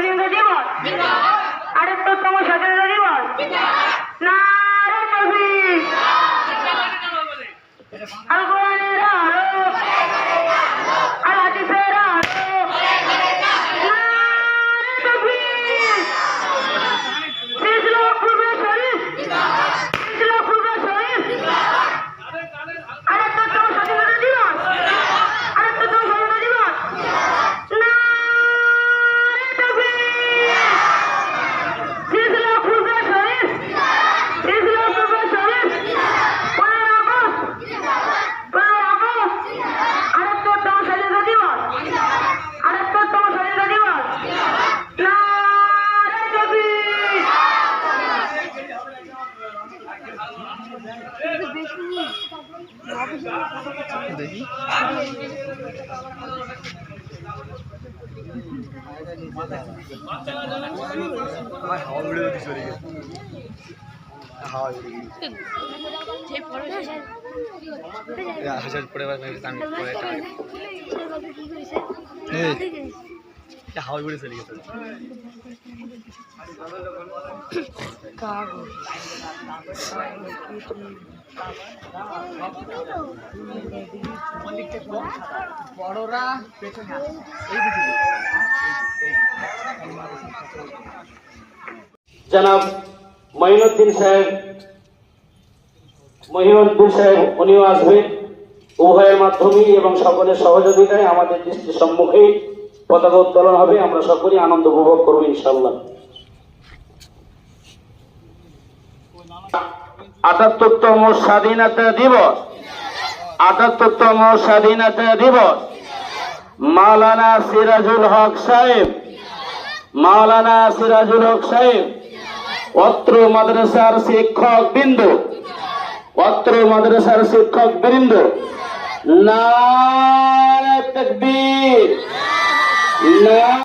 স্বাধীনতা দিবস। আটাত্তরতম স্বাধীনতা দিবস। তকবীর আল কোরআনের আলো আল হাদিসের আলো নারে তকবীর সিলসিলা পূর্বে শরীফ সিলসিলা পূর্বে শরীফ আটাত্তরতম স্বাধীনতা দিবস আটাত্তরতম স্বাধীনতা দিবস নারে তকবীর সিলসিলা পূর্বে শরীফ সিলসিলা পূর্বে শরীফ পনেরো আগস্ট পনেরো আগস্ট আটাত্তরতম স্বাধীনতা দিবস আটাত্তরতম স্বাধীনতা দিবস নারে তকবীর দেখি। হাওয়া উড়ে যদি চলে গেছে। হাওয়া উড়ে গেছে হাজার পরে আমি পরে হাওয়া উড়ে চলে গেছে। বড়রা জনাব মঈনুদ্দিন সাহেব মহিউদ্দিন সাহেব, উনিও আসবেন উভয়ের মাধ্যমেই এবং সকলের সহযোগিতায় আমাদের দৃষ্টির সম্মুখেই পতাকা উত্তোলন হবে। আমরা সকলেই আনন্দ উপভোগ করব ইনশাল্লাহ আটাত্তরতম স্বাধীনতা দিবস। আটাত্তরতম স্বাধীনতা দিবস। মাওলানা সিরাজুল হক সাহেব, মাওলানা সিরাজুল হক সাহেব, অত্র মাদ্রাসার শিক্ষক বিন্দু, অত্র মাদ্রাসার শিক্ষক বৃন্দ না তকবীর।